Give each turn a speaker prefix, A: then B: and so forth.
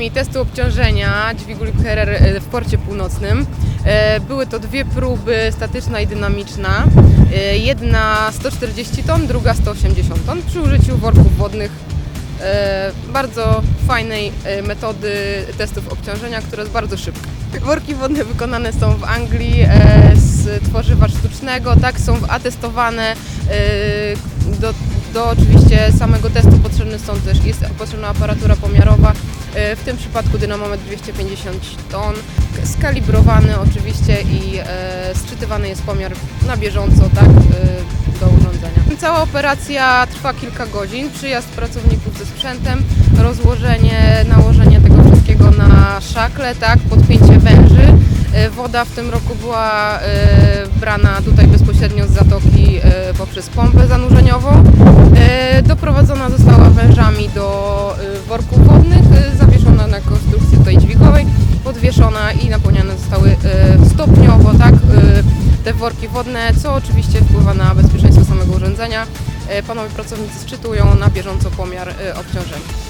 A: nami testu obciążenia dźwigu Liebherrer e, w porcie północnym. E, Były to dwie próby, statyczna i dynamiczna. E, Jedna 140 ton, druga 180 ton przy użyciu worków wodnych. Bardzo fajnej metody testów obciążenia, która jest bardzo szybka. Worki wodne wykonane są w Anglii z tworzywa sztucznego, tak są atestowane do, do oczywiście samego testu potrzebny są też, jest potrzebna aparatura pomiarowa, e, w tym przypadku dynamometr 250 ton, skalibrowany oczywiście i e, sczytywany jest pomiar na bieżąco tak, e, do urządzenia. Cała operacja trwa kilka godzin, przyjazd pracowników ze sprzętem, rozłożenie, nałożenie tego wszystkiego na szakle, tak, podpięcie węży. E, Woda w tym roku była brana tutaj bezpośrednio z zatoki poprzez pompę zanurzeniową. Worków wodnych, e, zawieszona na konstrukcji tutaj dźwigowej, podwieszona i napełniane zostały e, stopniowo tak, e, te worki wodne, co oczywiście wpływa na bezpieczeństwo samego urządzenia. Panowie pracownicy szczytują na bieżąco pomiar obciążenia.